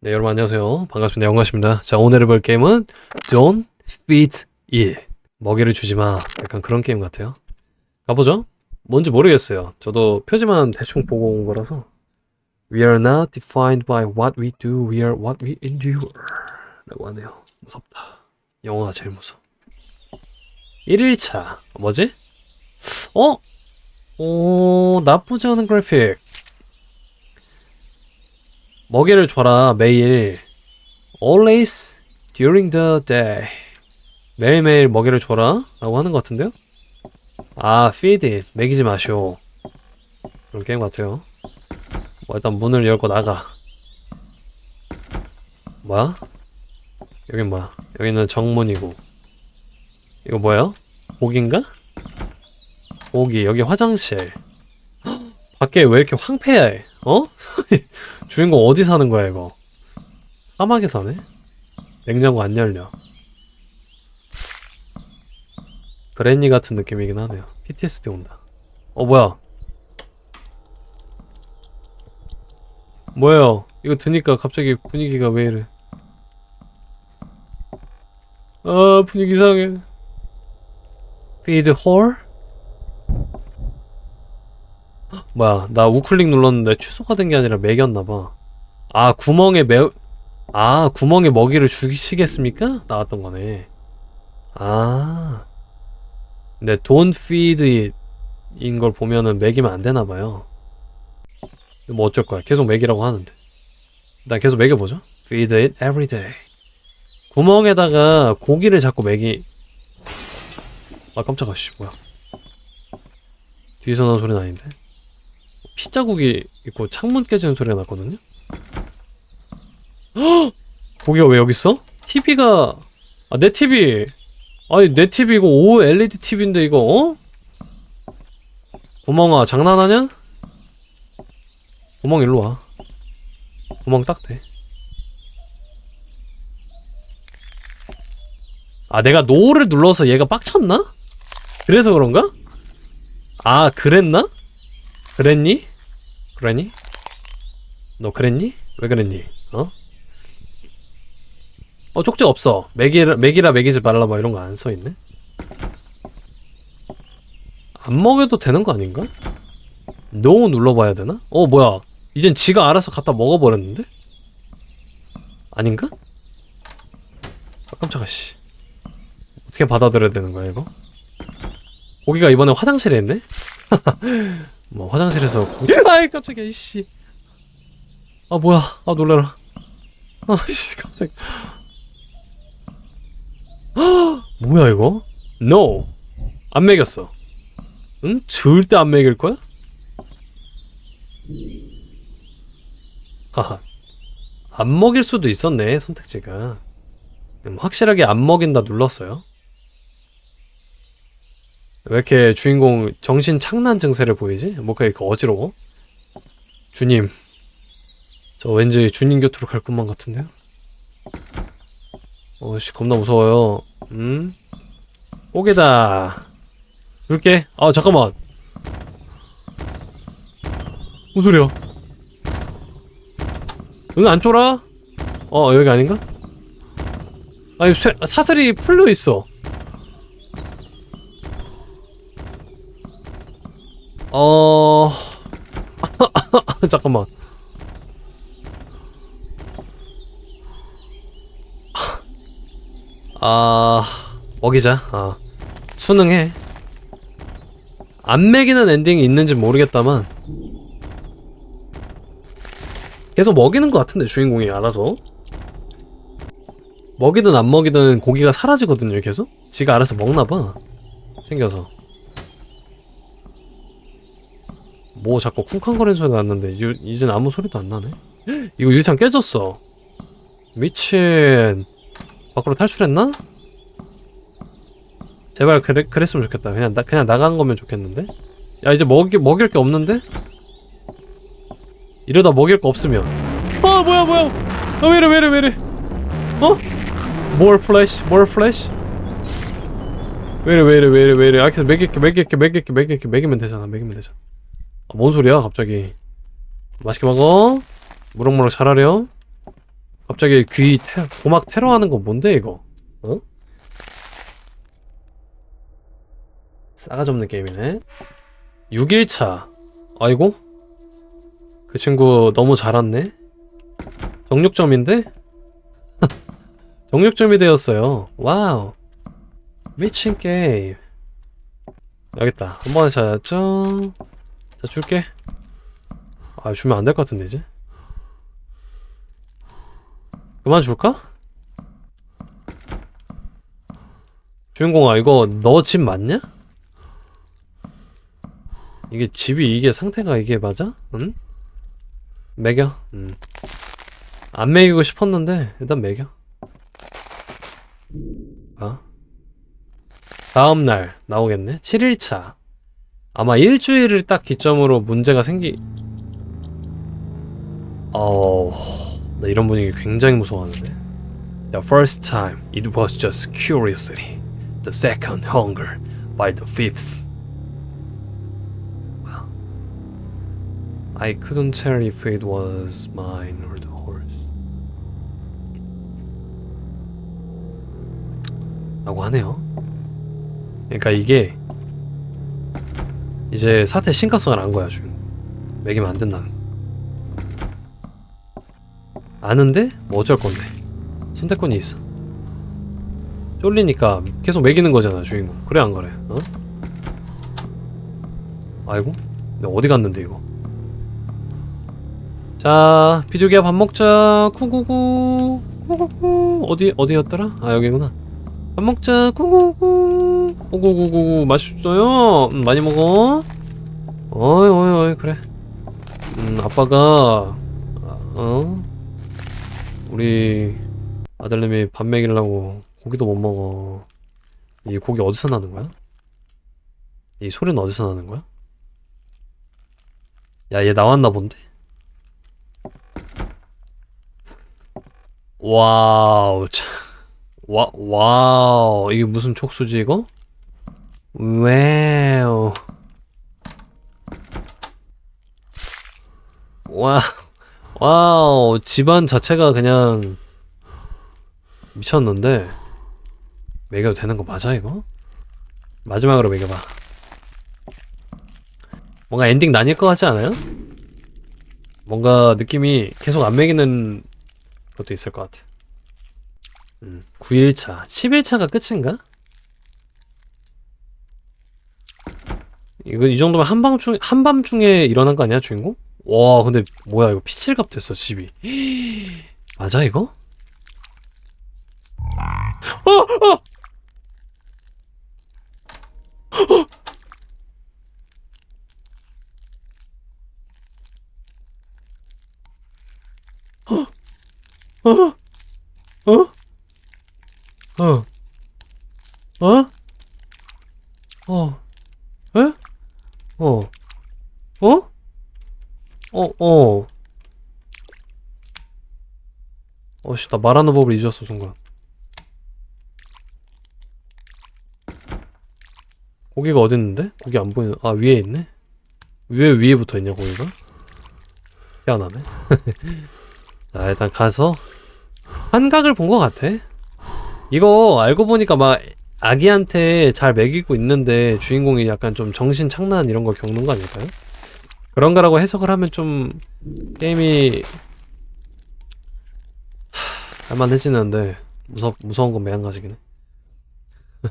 네, 여러분 안녕하세요. 반갑습니다. 영가십니다. 자, 오늘 해볼 게임은 Don't Feed It. 먹이를 주지 마. 약간 그런 게임 같아요. 가보죠. 뭔지 모르겠어요. 저도 표지만 대충 보고 온 거라서. We are not defined by what we do. We are what we endure. 라고 하네요. 무섭다. 영어가 제일 무서워. 1일차. 뭐지? 어? 오, 나쁘지 않은 그래픽. 먹이를 줘라 매일. Always during the day. 매일매일 먹이를 줘라 라고 하는 것 같은데요? 아 feed it. 먹이지 마쇼 그런 게임 같아요. 뭐 일단 문을 열고 나가. 뭐야? 여긴 뭐야? 여기는 정문이고. 이거 뭐야? 고기인가? 고기 여기 화장실. 헉, 밖에 왜 이렇게 황폐해 어? 주인공 어디 사는 거야 이거? 사막에 사네? 냉장고 안 열려. 그랜니 같은 느낌이긴 하네요. PTSD 온다. 어 뭐야? 뭐예요? 이거 드니까 갑자기 분위기가 왜 이래? 아 분위기 이상해. Feed whore? 뭐야 나 우클릭 눌렀는데 취소가 된 게 아니라 매겼나봐. 아 구멍에 매... 아 구멍에 먹이를 주시겠습니까? 나왔던 거네. 아. 근데 don't feed it 인걸 보면은 먹이면 안 되나봐요. 뭐 어쩔 거야. 계속 먹이라고 하는데. 나 계속 먹여보죠. feed it every day. 구멍에다가 고기를 자꾸 먹이 아 깜짝아 씨 뭐야. 뒤에서 나는 소리는 아닌데 피자국이 있고 창문 깨지는 소리가 났거든요. 헉! 고기가 왜 여기 있어? TV가 아 내 TV 아니 내 TV 이거 OLED TV인데 이거 어? 구멍아 장난하냐? 구멍 일로 와. 구멍 딱 대. 아 내가 노를 눌러서 얘가 빡쳤나? 그래서 그런가? 아 그랬나? 그랬니? 그랬니? 너 그랬니? 왜 그랬니? 어? 어 쪽지 없어. 맥이라 맥이라 먹이지 말라 뭐 이런 거 안 써 있네. 안 먹여도 되는 거 아닌가? NO 눌러봐야 되나? 어 뭐야? 이젠 지가 알아서 갖다 먹어버렸는데? 아닌가? 아 깜짝아 씨. 어떻게 받아들여야 되는 거야 이거? 고기가 이번에 화장실에 있네? 뭐 화장실에서 고기... 아이 깜짝이야 이씨. 아 뭐야. 아 놀래라. 아씨 깜짝. 뭐야 이거? No. 안 먹였어. 응? 절대 안 먹일 거야? 하하. 안 먹일 수도 있었네 선택지가. 음, 확실하게 안 먹인다 눌렀어요 왜 이렇게 주인공 정신 착란 증세를 보이지? 뭔가 이렇게 어지러워? 주님. 저 왠지 주님 곁으로 갈 것만 같은데요? 어씨 겁나 무서워요. 음? 꼬개다. 줄게. 아 잠깐만. 뭔 소리야? 응 안 쫄아? 어 여기 아닌가? 아니 쇠, 사슬이 풀려 있어. 어... 잠깐만. 아... 먹이자. 아. 수능해. 안 먹이는 엔딩이 있는지 모르겠다만 계속 먹이는 것 같은데 주인공이 알아서 먹이든 안 먹이든 고기가 사라지거든요 계속 지가 알아서 먹나봐 생겨서 뭐 자꾸 쿵쾅거리는 소리 났는데 유, 이젠 아무 소리도 안 나네? 이거 유리창 깨졌어. 미친. 밖으로 탈출했나? 제발 그래, 그랬으면 좋겠다. 그냥 나, 그냥 나간 거면 좋겠는데? 야 이제 먹이, 먹일 게 없는데? 이러다 먹일 거 없으면. 아 뭐야 뭐야. 아 왜이래 왜이래 왜이래. 어? more flash more flash 왜이래 왜이래 왜이래 왜이래. 아 계속 먹일게 먹일게 먹일게 먹일게 먹이면 되잖아 먹이면 되잖아 아, 뭔 소리야 갑자기 맛있게 먹어 무럭무럭 잘하렴 갑자기 귀 테, 고막 테러하는 거 뭔데 이거? 어? 싸가지 없는 게임이네. 6일차. 아이고? 그 친구 너무 잘 왔네? 정육점인데? 정육점이 되었어요. 와우. 미친 게임. 여기 있다. 한 번에 찾았죠? 자, 줄게. 아, 주면 안 될 것 같은데, 이제? 그만 줄까? 주인공아, 이거 너 집 맞냐? 이게 집이 이게 상태가 이게 맞아? 응? 매겨. 음. 안 매기고 싶었는데 일단 매겨. 아. 다음 날 나오겠네. 7일차. 아마 일주일을 딱 기점으로 문제가 생기. 어, 나 이런 분위기 굉장히 무서워하는데. The first time it was just curiosity. The second hunger. By the fifth. I couldn't tell if it was mine or the horse. 라고 하네요. 그러니까 이게 이제 사태 심각성을 안 거야 지금. 매기면 안 된다는. 거. 아는데 뭐 어쩔 건데. 선택권이 있어. 쫄리니까 계속 매기는 거잖아 주인공. 그래 안 그래? 어? 아이고, 내가 어디 갔는데 이거? 자, 비둘기야 밥 먹자. 쿠구구. 쿠구구. 어디 어디였더라? 아, 여기구나. 밥 먹자. 쿠구구. 오구구구구. 맛있어요. 음, 많이 먹어. 어이 어이 어이 그래. 음, 아빠가 아, 어? 우리 아들님이 밥 먹이려고 고기도 못 먹어. 이 고기 어디서 나는 거야? 이 소리는 어디서 나는 거야? 야, 얘 나왔나 본데? 와우, 참. 와, 와우. 이게 무슨 촉수지, 이거? 와우. 와, 와우. 집안 자체가 그냥 미쳤는데. 매겨도 되는 거 맞아, 이거? 마지막으로 매겨봐. 뭔가 엔딩 나뉠 것 같지 않아요? 뭔가 느낌이 계속 안 매기는 것도 있을 것 같아. 음, 9일차. 10일차가 끝인가? 이거 이 정도면 한밤 중 한밤 중에 일어난 거 아니야, 주인공? 와, 근데 뭐야 이거 피칠갑 됐어, 집이. 맞아 이거? 어, 어! 어? 어? 어? 어? 어? 에? 어? 어? 어, 어. 어씨, 나 말하는 법을 잊었어, 순간. 고기가 어딨는데? 고기 안 보이는, 아, 위에 있네? 위에, 위에 붙어 있냐, 고기가? 희한하네. 자, 일단 가서 환각을 본 것 같아. 이거 알고 보니까 막 아기한테 잘 먹이고 있는데 주인공이 약간 좀 정신 착란 이런 걸 겪는 거 아닐까요? 그런 거라고 해석을 하면 좀 게임이 하, 할만해지는데 무섭 무서운 건 매한가지긴 해.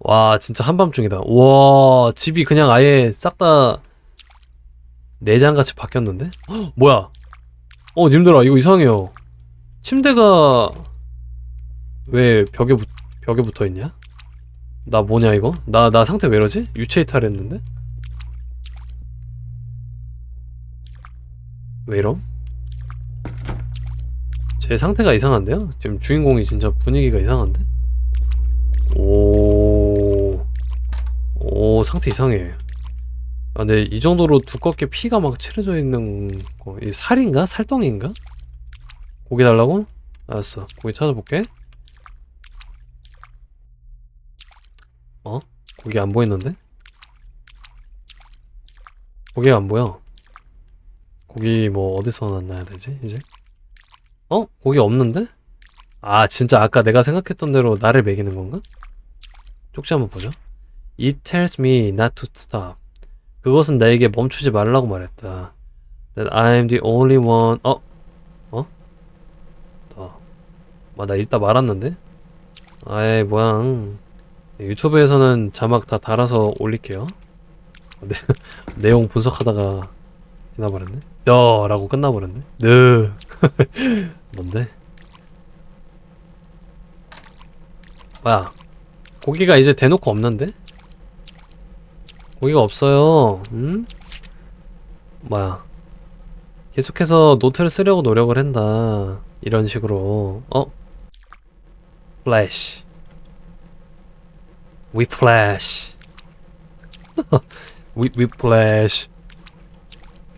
와 진짜 한밤중이다. 와 집이 그냥 아예 싹 다 내장같이 바뀌었는데? 헉, 뭐야? 어 님들아 이거 이상해요. 침대가 왜 벽에 붙, 벽에 붙어 있냐? 나 뭐냐 이거? 나 나 상태 왜 이러지? 유체 이탈했는데? 왜 이럼? 제 상태가 이상한데요? 지금 주인공이 진짜 분위기가 이상한데? 오, 오 상태 이상해. 아, 근데 이 정도로 두껍게 피가 막 칠해져 있는 거, 이 살인가? 살덩인가? 고기 달라고? 알았어. 고기 찾아볼게. 어? 고기 안 보이는데? 고기가 안 보여. 고기 뭐 어디서 놨나야 되지 이제? 어? 고기 없는데? 아 진짜 아까 내가 생각했던 대로 나를 먹이는 건가? 쪽지 한번 보자 It tells me not to stop 그것은 나에게 멈추지 말라고 말했다 That I am the only one 어? 어? 더. 아, 나 이따 말았는데? 아이 뭐야 유튜브에서는 자막 다 달아서 올릴게요. 네, 내용 분석하다가 지나버렸네. 너 라고 끝나버렸네. 너 뭔데? 뭐야? 고기가 이제 대놓고 없는데? 고기가 없어요. 응? 뭐야? 계속해서 노트를 쓰려고 노력을 한다. 이런 식으로. 어? 플래시 위 플래시 위, 위 플래시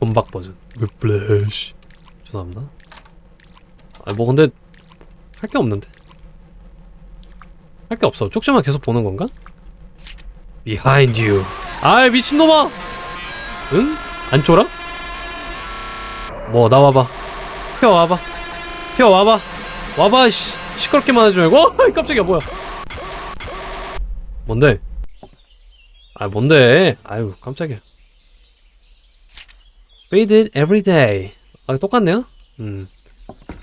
본박 버전. 위 플래시 죄송합니다. 아뭐 근데 할 게 없는데? 할 게 없어. 쪽지만 계속 보는 건가? Behind you. 아이 미친놈아! 응? 안 쫄아? 뭐 나와봐. 튀어와봐. 튀어와봐. 와봐 씨. 시끄럽게만 하지 말고 어 깜짝이야 뭐야 뭔데? 아 뭔데? 아유 깜짝이야 Read it every day 아 똑같네요? 음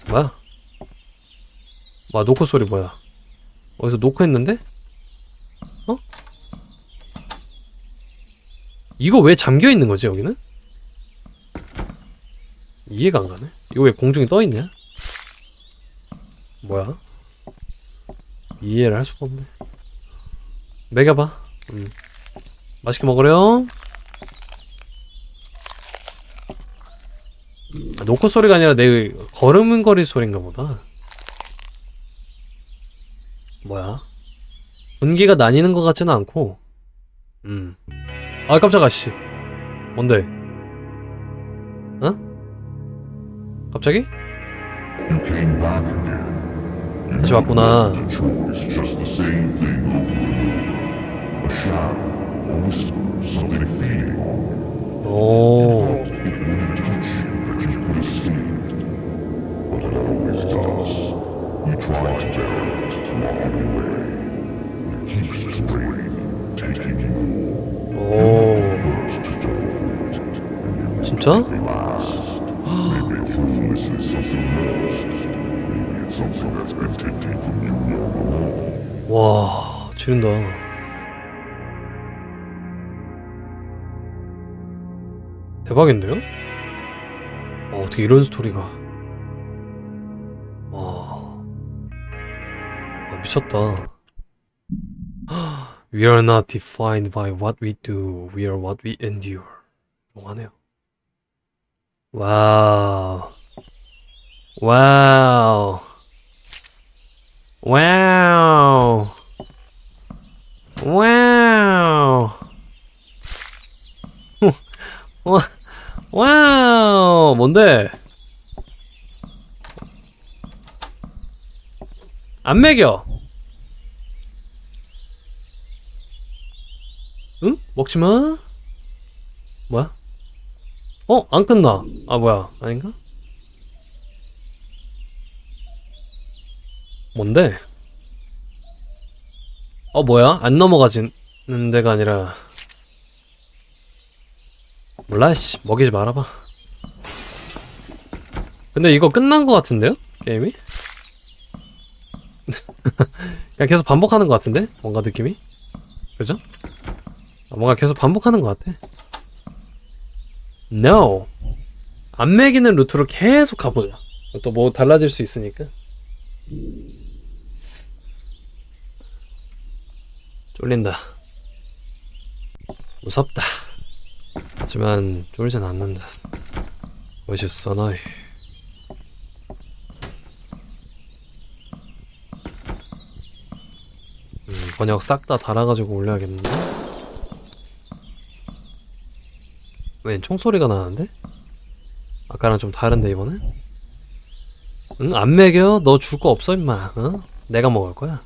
뭐야? 와 노크 소리 뭐야 어디서 노크 했는데? 어? 이거 왜 잠겨 있는 거지 여기는? 이해가 안 가네 이거 왜 공중에 떠 있냐? 뭐야? 이해를 할 수가 없네 먹여봐 음. 맛있게 먹으렴 아, 노크 소리가 아니라 내 걸음걸이 소리인가 보다 뭐야? 분기가 나뉘는 것 같지는 않고 음. 아 깜짝아 씨 뭔데? 어? 갑자기? 다시 왔구나 오 오 진짜? a foolish 대박인데요? 와 어떻게 이런 스토리가 와 아, 미쳤다 We are not defined by what we do We are what we endure 뭐하네요 와우 와우 와우 와 와우 뭔데 안 먹여 응? 먹지 마 뭐야? 어? 안 끝나 아 뭐야 아닌가? 뭔데? 어 뭐야? 안 넘어가지는 데가 아니라 몰라 씨 먹이지 말아봐 근데 이거 끝난 거 같은데요? 게임이? 그냥 계속 반복하는 거 같은데? 뭔가 느낌이? 그죠? 아, 뭔가 계속 반복하는 거 같아 No 안 매기는 루트로 계속 가보자 또 뭐 달라질 수 있으니까 쫄린다. 무섭다. 하지만 쫄진 않는다. 멋있어 너희. 음, 번역 싹 다 달아가지고 올려야겠는데? 웬 총소리가 나는데? 아까랑 좀 다른데 이번엔? 응? 안 먹여? 너 줄 거 없어 임마 어? 내가 먹을 거야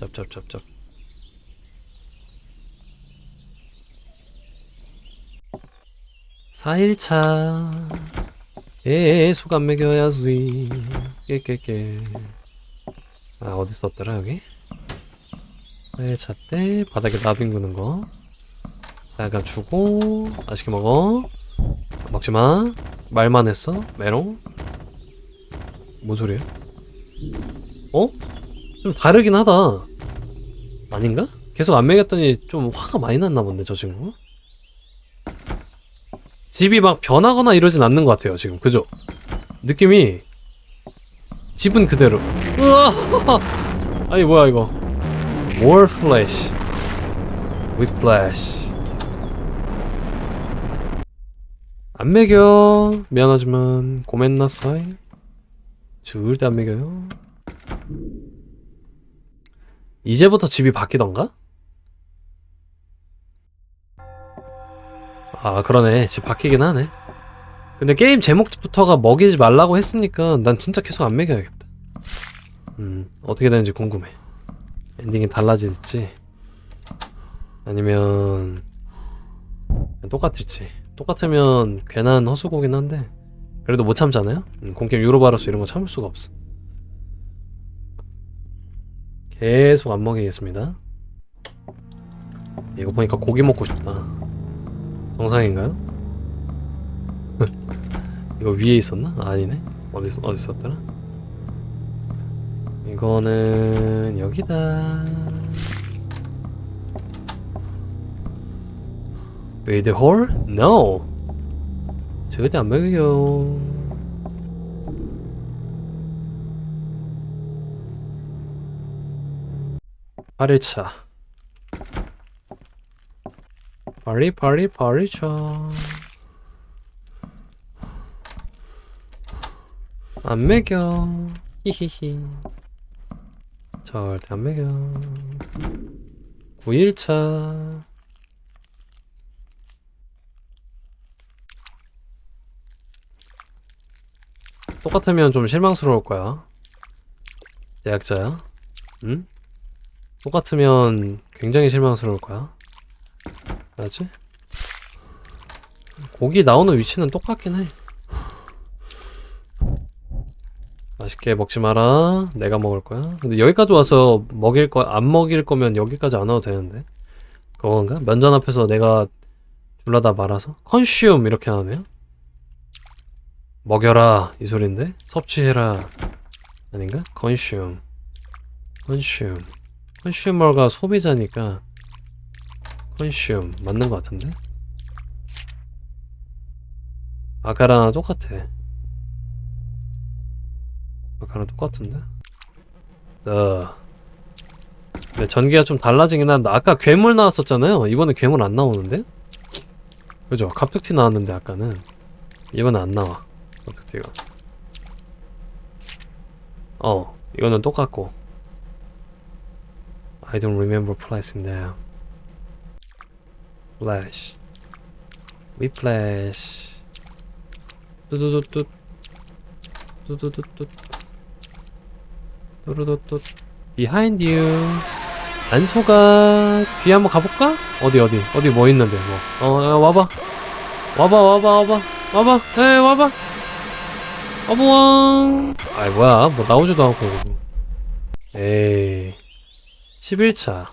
짭짭짭짭 사일차 계속 안 먹여야지 깨깨깨 아 어디 썼더라 여기 파일 잣대. 바닥에 놔둔구는 거. 약간 주고 맛있게 먹어. 먹지마. 말만 했어. 메롱. 뭔 소리야? 어? 좀 다르긴 하다. 아닌가? 계속 안 먹였더니 좀 화가 많이 났나 본데 저 친구. 집이 막 변하거나 이러진 않는 것 같아요 지금. 그죠? 느낌이 집은 그대로. 으아! 아니 뭐야 이거 More flesh with flesh. 안 먹여 미안하지만 고멘나사이 절대 안 먹여요. 이제부터 집이 바뀌던가? 아 그러네. 집 바뀌긴 하네. 근데 게임 제목부터가 먹이지 말라고 했으니까 난 진짜 계속 안 먹여야겠다. 음 어떻게 되는지 궁금해 엔딩이 달라질지 아니면 똑같을지 똑같으면 괜한 허수고긴 한데 그래도 못 참잖아요 음, 공게임 유로바로스 이런 거 참을 수가 없어 계속 안 먹이겠습니다 이거 보니까 고기 먹고 싶다 정상인가요? 이거 위에 있었나? 아, 아니네. 어디 있- 어디 있었더라? 이거는 여기다. With hole? No. 절대 안 먹여요. 파리차. 파리 파리 파리차. 안 먹여. 히히히. 절대 안 먹여. 9일차. 똑같으면 좀 실망스러울 거야. 예약자야. 응? 똑같으면 굉장히 실망스러울 거야. 알았지? 고기 나오는 위치는 똑같긴 해. 맛있게 먹지 마라. 내가 먹을 거야. 근데 여기까지 와서 먹일 거, 안 먹일 거면 여기까지 안 와도 되는데. 그건가? 면전 앞에서 내가 줄라다 말아서? 컨슘 이렇게 하네요? 먹여라. 이 소린데? 섭취해라. 아닌가? 컨슘. 컨슘. 컨슈머가 소비자니까 컨슘 맞는 것 같은데? 아까랑 똑같아. 아까랑 똑같은데? 어. 근데 전기가 좀 달라지긴 한데 아까 괴물 나왔었잖아요. 이번에 괴물 안 나오는데? 그죠? 갑툭튀 나왔는데 아까는 이번엔 안 나와. 갑툭튀가. 어, 이거는 똑같고. I don't remember pricing them. Flash. We flash. 뚜두두뚜. 뚜두두뚜. 뚜루두뚜. Behind you. 안 속아. 뒤에 한번 가볼까? 어디 어디 어디 뭐 있는데 뭐. 어 야, 와봐. 와봐 와봐 와봐 와봐. 에 와봐. 와봐. 아이 뭐야 뭐 나오지도 않고. 에이. 11차.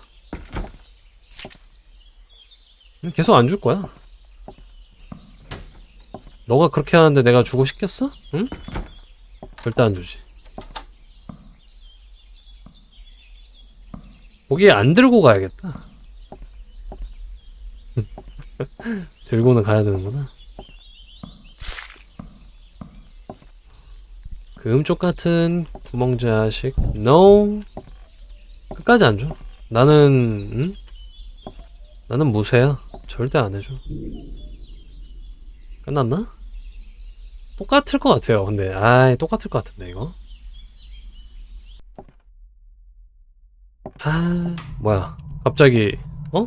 계속 안 줄 거야. 너가 그렇게 하는데 내가 주고 싶겠어? 응? 절대 안 주지. 고기 안 들고 가야겠다. 들고는 가야 되는구나. 금쪽 같은 구멍 자식. No. 끝까지 안 줘. 나는 응? 나는 무쇠야. 절대 안 해줘. 끝났나? 똑같을 것 같아요. 근데 아이 똑같을 것 같은데 이거. 아 뭐야? 갑자기 어?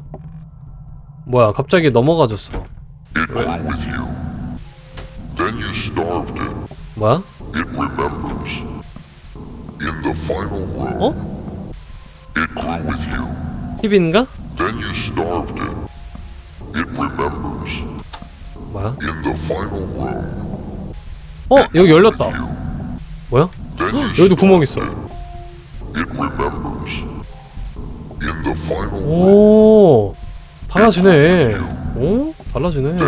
뭐야? 갑자기 넘어가졌어. 뭐야? It remembers. In the final room, 어? it grew with you. 팁인가? Then you starved it. It remembers. 뭐야? In the final room, 어 여기 열렸다. 뭐야? You 여기도 구멍 있어. 오, 달라지네. 어? 달라지네.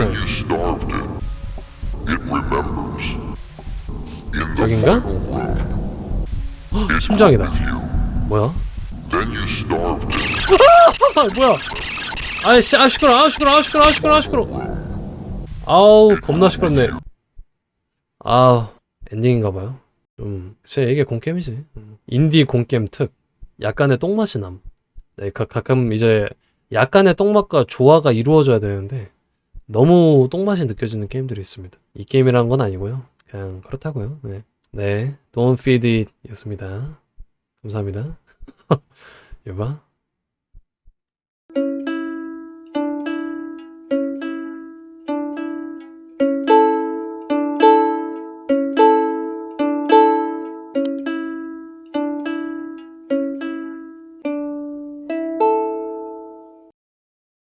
여긴가? 심장이다. 뭐야? 아, 뭐야? 아이씨, 아 시끄러, 아 시끄러, 아 시끄러, 아 시끄러, 아 시끄러. 아우, 겁나 시끄럽네. 아, 엔딩인가봐요. 좀, 제 이게 공게임이지. 음. 인디 공게임 특. 약간의 똥맛이 남. 네, 가, 가끔 이제 약간의 똥맛과 조화가 이루어져야 되는데 너무 똥맛이 느껴지는 게임들이 있습니다. 이 게임이란 건 아니고요. 그냥 그렇다고요. 네, 네, Don't Feed It 였습니다. 감사합니다. 여봐.